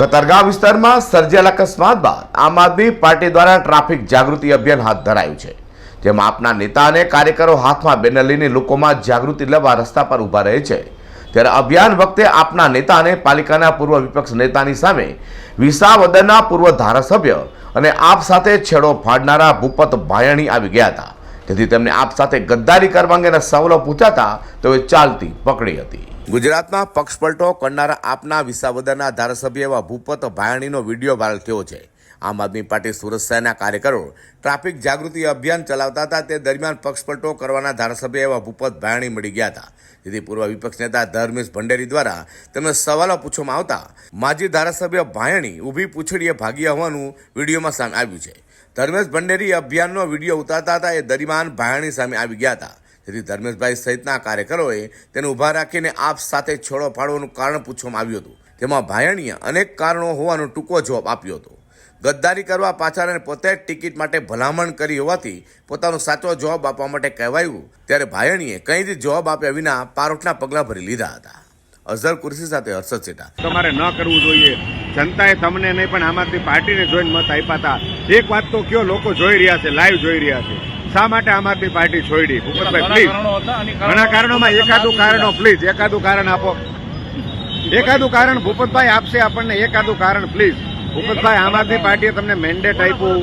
કતારગાંવ વિસ્તારમાં સર્જાયેલા અકસ્માત બાદ આમ આદમી પાર્ટી દ્વારા ટ્રાફિક જાગૃતિ અભિયાન હાથ ધરાયું છે, જેમાં આપના નેતા અને કાર્યકરો હાથમાં બેનર લઈને લોકોમાં જાગૃતિ લેવા રસ્તા પર ઊભા રહે છે. ત્યારે અભિયાન વખતે આપના નેતા અને પાલિકાના પૂર્વ વિપક્ષ નેતાની સામે વિસાવદરના પૂર્વ ધારાસભ્ય અને આપ સાથે છેડો ફાડનારા ભૂપત ભાયણી આવી ગયા હતા. જેથી તેમને આપ સાથે ગદ્દારી કરવા અંગેના સવાલો પૂછાતા એ ચાલતી પકડી હતી. ગુજરાતમાં પક્ષપલટો કરનારા આપના વિસાવદરના ધારાસભ્ય એવા ભૂપત ભાયણીનો વીડિયો વાયરલ થયો છે. આમ આદમી પાર્ટી સુરત શહેરના કાર્યકરો ટ્રાફિક જાગૃતિ અભિયાન ચલાવતા હતા, તે દરમિયાન પક્ષપલટો કરવાના ધારાસભ્ય એવા ભૂપત ભાયણી મળી ગયા હતા. જેથી પૂર્વ વિપક્ષ નેતા ધર્મેશ ભંડેરી દ્વારા તેમને સવાલો પૂછવામાં આવતા માજી ધારાસભ્ય ભાયણી ઊભી પૂછડીએ ભાગ્યા હોવાનું વિડીયોમાં સામે આવ્યું છે. ધર્મેશ ભંડેરી અભિયાનનો વીડિયો ઉતારતા હતા. એ દરમિયાન ભાયણી સામે આવી ગયા હતા. જેથી ધર્મેશભાઈ સહિતના કાર્યકરોએ તેને ઊભા રાખીને આપ સાથે છોડો ફાડવાનું કારણ પૂછવામાં આવ્યું હતું. તેમાં ભાયણીએ અનેક કારણો હોવાનો ટૂંકો જવાબ આપ્યો હતો. ગદ્દારી કરવા પાછળ અને પોતે જ ટિકિટ માટે ભલામણ કરી હોવાથી પોતાનો સાચો જવાબ આપવા માટે કહેવાયું. ત્યારે ભાયણીએ કંઈ જ જવાબ આપ્યા વિના પારોટના પગલાં ભરી લીધા હતા. અઝર કુર્સી સાથે હર્ષદ સેટા તમારે ન કરવું જોઈએ. જનતાએ તમને નહીં, પણ આમ આદમી પાર્ટીને જોઈને મત આપ્યા હતા. એક વાત તો કયો લોકો જોઈ રહ્યા છે લાઈવ જોઈ રહ્યા છે. શા માટે આમ આદમી પાર્ટી છોડી? ભૂપતભાઈ પ્લીઝ ઘણા કારણોમાં એકાદું કારણો પ્લીઝ એકાદું કારણ આપો. એકાદું કારણ ભૂપતભાઈ આપશે આપણને એકાદું કારણ પ્લીઝ ભૂપતભાઈ આમ આદમી પાર્ટીએ તમને મેન્ડેટ આપ્યું.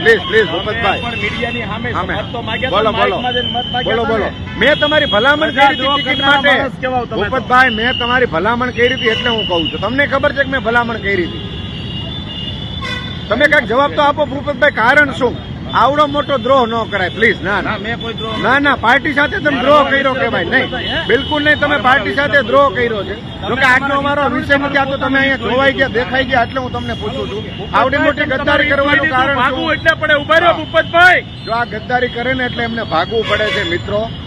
please please Bhupatbhai. મીડિયાની સામે સામે. તો માગ્યા બોલો બોલો. બોલો બોલો. મેં તમારી ભલામણ કરી હતી ટિકિટ માટે. ભૂપતભાઈ મેં તમારી ભલામણ કરી હતી એટલે હું કહું છું. તમને ખબર છે કે મેં ભલામણ કરી હતી? તમે કંઈક જવાબ તો આપો ભૂપતભાઈ કારણ શું? આવડો મોટો દ્રોહ ન કરાય પ્લીઝ ના ના. ના મેં કોઈ દ્રોહ ના ના પાર્ટી સાથે તમે દ્રોહ કર્યો કેવાય નહીં બિલકુલ નહીં તમે પાર્ટી સાથે દ્રોહ કર્યો છે. જોકે આજનો અમારો વિષય નથી આ તો તમે અહીંયા જોવાઈ ગયા દેખાઈ ગયા એટલે હું તમને પૂછું છું. આવડી મોટી ગદ્દારી કરવાનું કારણ ભાગવું એટલે પડે. ઊભા રહ્યો ભૂપતભાઈ. જો આ ગદ્દારી કરે ને એટલે એમને ભાગવું પડે છે મિત્રો.